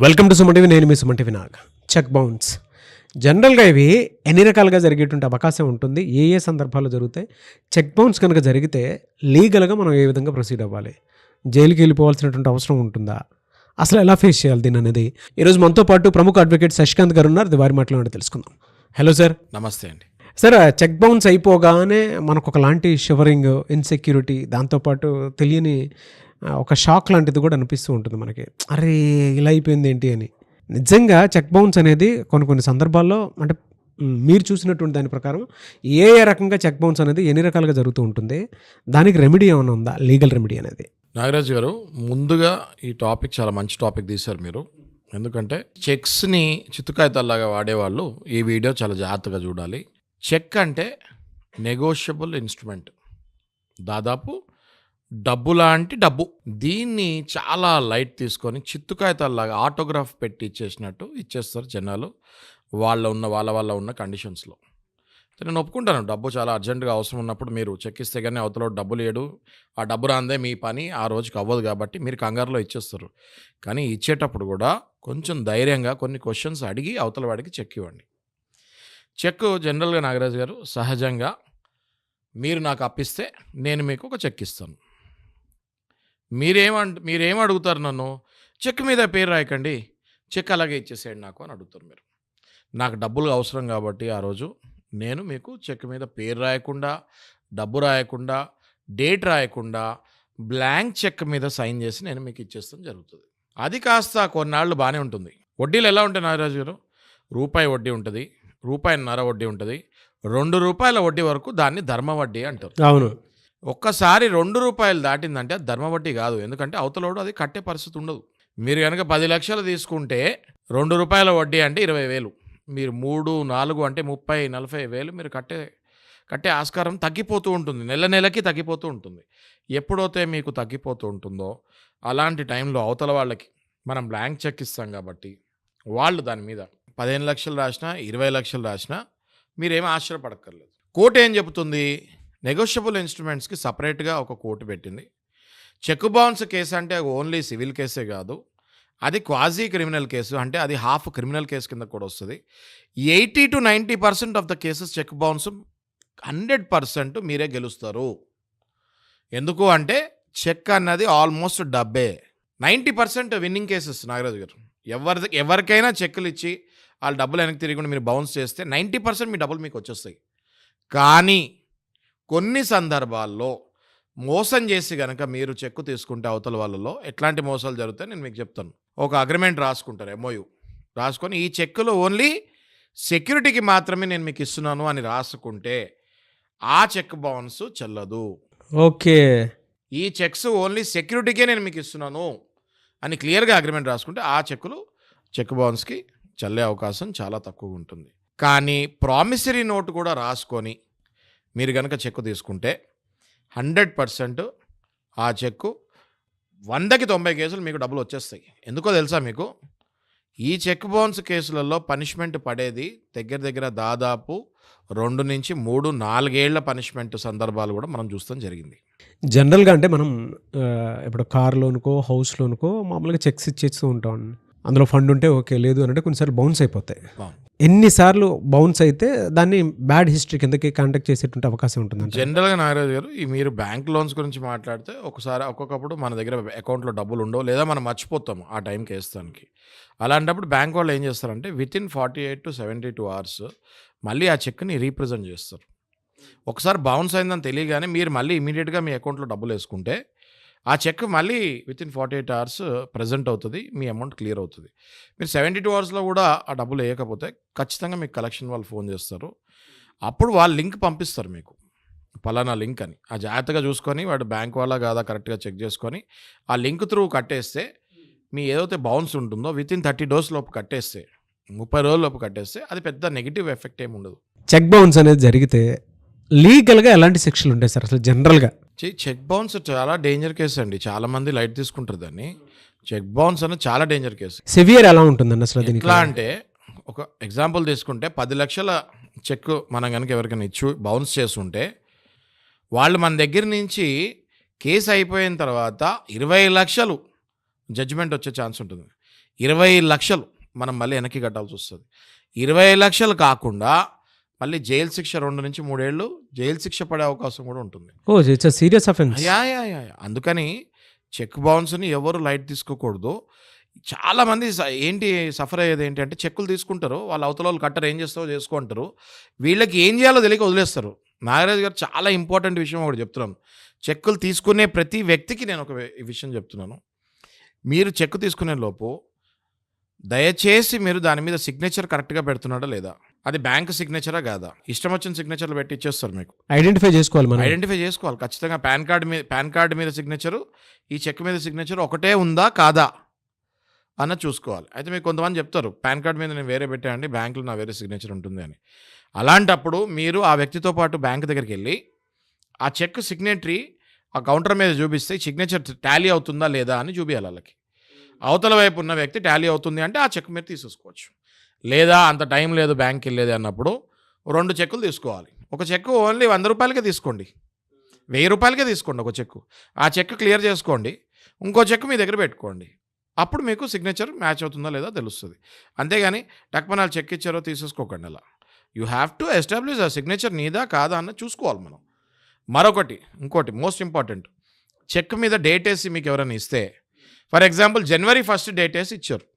Welcome to Sumantv నేను మీ సుమంటి వినాగ్ check bounce జనరల్గా ఇవి ఎన్ని రకాలుగా జరిగేటువంటి అవకాశం ఉంటుంది ఏ ఏ సందర్భాల్లో జరుగుతాయి? చెక్ బౌన్స్ కనుక జరిగితే లీగల్గా మనం ఏ విధంగా ప్రొసీడ్ అవ్వాలి? జైలుకి వెళ్ళిపోవాల్సినటువంటి అవసరం ఉంటుందా? అసలు ఎలా ఫేస్ చేయాలి దీని అనేది? ఈరోజు మనతో పాటు ప్రముఖ అడ్వకేట్ శశికాంత్ గారు ఉన్నారు. వారి మాటలో తెలుసుకుందాం. హలో సార్ నమస్తే అండి. సార్ చెక్ బౌన్స్ అయిపోగానే మనకు ఒకలాంటి షివరింగ్ ఇన్సెక్యూరిటీ దాంతోపాటు తెలియని ఒక షాక్ లాంటిది కూడా అనిపిస్తూ ఉంటుంది మనకి. అరే ఇలా అయిపోయింది ఏంటి అని. నిజంగా చెక్ బౌన్స్ అనేది కొన్ని కొన్ని సందర్భాల్లో అంటే మీరు చూసినటువంటి దాని ప్రకారం ఏ ఏ రకంగా చెక్ బౌన్స్ అనేది ఎన్ని రకాలుగా జరుగుతూ ఉంటుంది దానికి రెమెడీ ఏమైనా ఉందా? లీగల్ రెమెడీ అనేది. నాగరాజు గారు ముందుగా ఈ టాపిక్ చాలా మంచి టాపిక్ తీశారు మీరు. ఎందుకంటే చెక్స్ని చిత్తుకాయతల్లాగా వాడేవాళ్ళు ఈ వీడియో చాలా జాగ్రత్తగా చూడాలి. చెక్ అంటే నెగోషియబుల్ ఇన్స్ట్రుమెంట్ దాదాపు డబ్బు లాంటి డబ్బు. దీన్ని చాలా లైట్ తీసుకొని చిత్తుకాయతల్లాగా ఆటోగ్రాఫ్ పెట్టి ఇచ్చేసినట్టు ఇచ్చేస్తారు జనాలు. వాళ్ళ ఉన్న వాళ్ళ వాళ్ళ ఉన్న కండిషన్స్లో. నేను ఒప్పుకుంటాను డబ్బు చాలా అర్జెంటుగా అవసరం ఉన్నప్పుడు మీరు చెక్ ఇస్తే కానీ అవతల డబ్బు లేడు. ఆ డబ్బు రాందే మీ పని ఆ రోజుకి అవ్వదు కాబట్టి మీరు కంగారులో ఇచ్చేస్తారు. కానీ ఇచ్చేటప్పుడు కూడా కొంచెం ధైర్యంగా కొన్ని క్వశ్చన్స్ అడిగి అవతల వాడికి చెక్ ఇవ్వండి. చెక్ జనరల్గా నాగరాజు గారు సహజంగా మీరు నాకు అప్పిస్తే నేను మీకు ఒక చెక్ ఇస్తాను. మీరేమంట మీరేం అడుగుతారు నన్ను? చెక్ మీద పేరు రాయకండి. చెక్ అలాగే ఇచ్చేసేయండి నాకు అని అడుగుతారు మీరు. నాకు డబ్బులు అవసరం కాబట్టి ఆ రోజు నేను మీకు చెక్ మీద పేరు రాయకుండా డబ్బు రాయకుండా డేట్ రాయకుండా బ్లాంక్ చెక్ మీద సైన్ చేసి నేను మీకు ఇచ్చేస్తాం జరుగుతుంది. అది కాస్త కొన్నాళ్ళు బాగానే ఉంటుంది. వడ్డీలు ఎలా ఉంటాయి నాగరాజు గారు? రూపాయి వడ్డీ ఉంటుంది రూపాయిన్నర వడ్డీ ఉంటుంది రెండు రూపాయల వడ్డీ వరకు దాన్ని ధర్మ వడ్డీ అంటారు. అవును. ఒక్కసారి రెండు రూపాయలు దాటిందంటే అది కాదు. ఎందుకంటే అవతలోడు అది కట్టే పరిస్థితి ఉండదు. మీరు కనుక పది లక్షలు తీసుకుంటే రెండు రూపాయల వడ్డీ అంటే ఇరవై వేలు. మీరు మూడు నాలుగు అంటే ముప్పై నలభై వేలు మీరు కట్టే కట్టే ఆస్కారం తగ్గిపోతూ ఉంటుంది. నెల నెలకి తగ్గిపోతూ ఉంటుంది. ఎప్పుడైతే మీకు తగ్గిపోతూ ఉంటుందో అలాంటి టైంలో అవతల వాళ్ళకి మనం బ్లాంక్ చెక్ ఇస్తాం కాబట్టి వాళ్ళు దాని మీద పదిహేను లక్షలు రాసినా ఇరవై లక్షలు రాసినా మీరేమీ ఆశ్చర్యపడక్కర్లేదు. కోర్టు ఏం చెబుతుంది? నెగోషియబుల్ ఇన్స్ట్రుమెంట్స్కి సపరేట్గా ఒక కోర్టు పెట్టింది. చెక్ బౌన్స్ కేసు అంటే ఓన్లీ సివిల్ కేసే కాదు. అది క్వాజీ క్రిమినల్ కేసు అంటే అది హాఫ్ క్రిమినల్ కేసు కింద కూడా వస్తుంది. Eighty to ninety percent of the cases check bounce hundred percent మీరే గెలుస్తారు. ఎందుకు అంటే చెక్ అన్నది ఆల్మోస్ట్ డబ్బే. Ninety percent winning cases Nagaraju garu. ఎవరి ఎవరికైనా చెక్కులు ఇచ్చి వాళ్ళ డబ్బులు వెనక్కి తిరిగి మీరు బౌన్స్ చేస్తే నైంటీ పర్సెంట్ మీ డబ్బులు మీకు వచ్చేస్తాయి. కానీ కొన్ని సందర్భాల్లో మోసం చేసి కనుక మీరు చెక్కు తీసుకుంటే అవతల వాళ్ళలో ఎట్లాంటి మోసాలు జరుగుతాయి నేను మీకు చెప్తాను. ఒక అగ్రిమెంట్ రాసుకుంటారు ఎంఓయు రాసుకొని ఈ చెక్కులో ఓన్లీ సెక్యూరిటీకి మాత్రమే నేను మీకు ఇస్తున్నాను అని రాసుకుంటే ఆ చెక్ బౌన్స్ చెల్లదు. ఓకే. ఈ చెక్స్ ఓన్లీ సెక్యూరిటీకే నేను మీకు ఇస్తున్నాను అని క్లియర్గా అగ్రిమెంట్ రాసుకుంటే ఆ చెక్కులు చెక్ బౌన్స్కి చల్లే అవకాశం చాలా తక్కువ ఉంటుంది. కానీ ప్రామిసరీ నోట్ కూడా రాసుకొని మీరు కనుక చెక్కు తీసుకుంటే హండ్రెడ్ పర్సెంట్ ఆ చెక్కు వందకి తొంభై కేసులు మీకు డబ్బులు వచ్చేస్తాయి. ఎందుకో తెలుసా మీకు? ఈ చెక్ బౌన్స్ కేసులలో పనిష్మెంట్ పడేది దగ్గర దగ్గర దాదాపు రెండు నుంచి మూడు నాలుగేళ్ళ పనిష్మెంట్ సందర్భాలు కూడా మనం చూస్తాం జరిగింది. జనరల్గా అంటే మనం ఇప్పుడు కార్ లోనుకో హౌస్ లోనుకో మామూలుగా చెక్స్ ఇచ్చేస్తూ ఉంటాం. అందులో ఫండ్ ఉంటే ఓకే లేదు అని అంటే కొన్నిసార్లు బౌన్స్ అయిపోతాయి. ఎన్నిసార్లు బౌన్స్ అయితే దాన్ని బ్యాడ్ హిస్టరీ కిందకి కాంటాక్ట్ చేసేటువంటి అవకాశం ఉంటుందంట. జనరల్గా నాగరాజు గారు ఈ మీరు బ్యాంక్ లోన్స్ గురించి మాట్లాడితే ఒకసారి ఒక్కొక్కప్పుడు మన దగ్గర అకౌంట్లో డబ్బులు ఉండవు లేదా మనం మర్చిపోతాము ఆ టైంకి వేస్తానికి. అలాంటప్పుడు బ్యాంక్ వాళ్ళు ఏం చేస్తారంటే within forty eight to seventy two hours మళ్ళీ ఆ చెక్ని రీప్రజెంట్ చేస్తారు. ఒకసారి బౌన్స్ అయిందని తెలియగానే మీరు మళ్ళీ ఇమీడియట్గా మీ అకౌంట్లో డబ్బులు వేసుకుంటే ఆ చెక్ మళ్ళీ within forty eight hours present అవుతుంది మీ అమౌంట్ క్లియర్ అవుతుంది. మీరు సెవెంటీ టూ అవర్స్లో కూడా ఆ డబ్బులు వేయకపోతే ఖచ్చితంగా మీకు కలెక్షన్ వాళ్ళు ఫోన్ చేస్తారు. అప్పుడు వాళ్ళు లింక్ పంపిస్తారు మీకు పలానా లింక్ అని. ఆ జాగ్రత్తగా చూసుకొని వాడు బ్యాంక్ వాళ్ళ కాదా కరెక్ట్గా చెక్ చేసుకొని ఆ లింక్ త్రూ కట్టేస్తే మీ ఏదైతే బౌన్స్ ఉంటుందో విత్ ఇన్ థర్టీ డోస్ లోపు కట్టేస్తే ముప్పై రోజుల లోపు కట్టేస్తే అది పెద్ద నెగిటివ్ ఎఫెక్ట్ ఏమి ఉండదు. చెక్ బౌన్స్ అనేది జరిగితే లీగల్గా ఎలాంటి శిక్షలు ఉంటాయి సార్? అసలు జనరల్గా చెక్ బౌన్స్ చాలా డేంజర్ కేసు అండి. చాలా మంది లైట్ తీసుకుంటారు దాన్ని. చెక్ బౌన్స్ అనేది చాలా డేంజర్ కేసు సివియర్ ఎలా ఉంటుందండి అసలు దీనికి? ఎట్లా అంటే ఒక ఎగ్జాంపుల్ తీసుకుంటే పది లక్షల చెక్ మనం కనుక ఎవరికైనా ఇచ్చు బౌన్స్ చేస్తుంటే వాళ్ళు మన దగ్గర నుంచి కేసు అయిపోయిన తర్వాత ఇరవై లక్షలు జడ్జిమెంట్ వచ్చే ఛాన్స్ ఉంటుంది. ఇరవై లక్షలు మనం మళ్ళీ వెనక్కి కట్టాల్సి వస్తుంది. ఇరవై లక్షలు కాకుండా మళ్ళీ జైలు శిక్ష రెండు నుంచి మూడేళ్ళు జైలు శిక్ష పడే అవకాశం కూడా ఉంటుంది. ఓ it's serious offence yeah yeah yeah. అందుకని చెక్ బౌన్స్ని ఎవరు లైట్ తీసుకోకూడదు. చాలామంది ఏంటి సఫర్ అయ్యేది ఏంటి అంటే చెక్కులు తీసుకుంటారు. వాళ్ళ అవతల వాళ్ళు కట్టరు ఏం చేస్తారో చేసుకుంటారు వీళ్ళకి ఏం చేయాలో తెలియక వదిలేస్తారు. నాగరాజు గారు చాలా ఇంపార్టెంట్ విషయం ఒకటి చెప్తున్నాను. చెక్కులు తీసుకునే ప్రతి వ్యక్తికి నేను ఒక విషయం చెప్తున్నాను. మీరు చెక్ తీసుకునే లోపు దయచేసి మీరు దాని మీద సిగ్నేచర్ కరెక్ట్గా పెడుతున్నాడా లేదా? అది బ్యాంక్ సిగ్నేచరా కాదా? ఇష్టం వచ్చిన సిగ్నేచర్లు పెట్టి ఇచ్చేస్తారు మీకు. ఐడెంటిఫై చేసుకోవాలి మనం. ఐడెంటిఫై చేసుకోవాలి. ఖచ్చితంగా పాన్ కార్డు మీద పాన్ కార్డు మీద సిగ్నేచరు ఈ చెక్ మీద సిగ్నేచర్ ఒకటే ఉందా కాదా అన్న చూసుకోవాలి. అయితే మీకు కొంతమంది చెప్తారు పాన్ కార్డు మీద నేను వేరే పెట్టానండి బ్యాంకులో నా వేరే సిగ్నేచర్ ఉంటుంది అని. అలాంటప్పుడు మీరు ఆ వ్యక్తితో పాటు బ్యాంక్ దగ్గరికి వెళ్ళి ఆ చెక్ సిగ్నేటరీ ఆ కౌంటర్ మీద చూపిస్తే సిగ్నేచర్ టాలీ అవుతుందా లేదా అని చూపించాలి వాళ్ళకి. అవతల వైపు ఉన్న వ్యక్తి టాలీ అవుతుంది అంటే ఆ చెక్ మీరు తీసేసుకోవచ్చు. లేదా అంత టైం లేదు బ్యాంక్కి వెళ్ళేది అన్నప్పుడు రెండు చెక్కులు తీసుకోవాలి. ఒక చెక్కు ఓన్లీ వంద రూపాయలకే తీసుకోండి. వెయ్యి రూపాయలకే తీసుకోండి ఒక చెక్కు. ఆ చెక్ క్లియర్ చేసుకోండి. ఇంకో చెక్ మీ దగ్గర పెట్టుకోండి. అప్పుడు మీకు సిగ్నేచర్ మ్యాచ్ అవుతుందో లేదో తెలుస్తుంది. అంతేగాని టక్మనాలు చెక్ ఇచ్చారో తీసేసుకోకండి అలా. యూ హ్యావ్ టు ఎస్టాబ్లిష్ ఆ సిగ్నేచర్ నీదా కాదా అన్న చూసుకోవాలి మనం. మరొకటి ఇంకోటి మోస్ట్ ఇంపార్టెంట్. చెక్ మీద డేట్ వేసి మీకు ఎవరైనా ఇస్తే for example January first date వేసి ఇచ్చారు.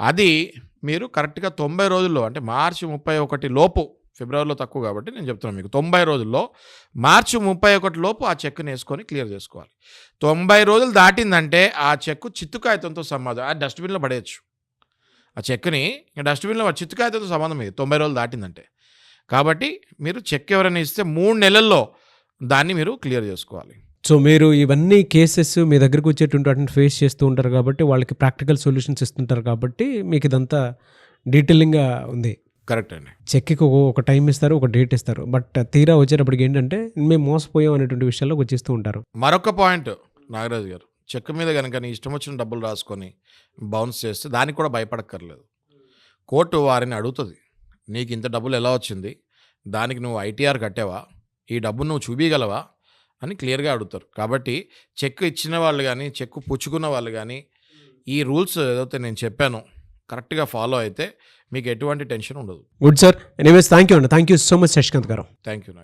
అది మీరు కరెక్ట్గా తొంభై రోజుల్లో అంటే మార్చి ముప్పై ఒకటి లోపు ఫిబ్రవరిలో తక్కువ కాబట్టి నేను చెప్తున్నాను మీకు తొంభై రోజుల్లో మార్చి ముప్పై ఒకటి లోపు ఆ చెక్ని వేసుకొని క్లియర్ చేసుకోవాలి. తొంభై రోజులు దాటిందంటే ఆ చెక్కు చిత్తుకాయితంతో సంబంధం ఆ డస్ట్బిన్లో పడేయచ్చు. ఆ చెక్ని డస్ట్బిన్లో పడే- సంబంధం ఇది తొంభై రోజులు దాటిందంటే. కాబట్టి మీరు చెక్ ఎవరైనా ఇస్తే మూడు నెలల్లో దాన్ని మీరు క్లియర్ చేసుకోవాలి. సో మీరు ఇవన్నీ కేసెస్ మీ దగ్గరకు వచ్చేటువంటి వాటిని ఫేస్ చేస్తూ ఉంటారు కాబట్టి వాళ్ళకి ప్రాక్టికల్ సొల్యూషన్స్ ఇస్తుంటారు కాబట్టి మీకు ఇదంతా డీటెయిలింగ్గా ఉంది. కరెక్ట్ అండి. చెక్కి ఒక ఒక టైం ఇస్తారు ఒక డేట్ ఇస్తారు. బట్ తీరా వచ్చేటప్పటికి ఏంటంటే మేము మోసపోయాం అనేటువంటి విషయాల్లో వచ్చేస్తూ ఉంటారు. మరొక పాయింట్ నాగరాజు గారు. చెక్ మీద కనుక నీ ఇష్టం వచ్చిన డబ్బులు రాసుకొని బౌన్స్ చేస్తే దానికి కూడా భయపడక్కర్లేదు. కోర్టు వారిని అడుగుతుంది నీకు ఇంత డబ్బులు ఎలా వచ్చింది? దానికి నువ్వు ఐటీఆర్ కట్టావా? ఈ డబ్బు నువ్వు చూపించగలవా అని క్లియర్గా అడుగుతారు. కాబట్టి చెక్ ఇచ్చిన వాళ్ళు కానీ చెక్ పుచ్చుకున్న వాళ్ళు కానీ ఈ రూల్స్ ఏదైతే నేను చెప్పానో కరెక్ట్గా ఫాలో అయితే మీకు ఎటువంటి టెన్షన్ ఉండదు. Good sir. Anyways thank you అండి. Thank you so much Shashikant garu. Thank you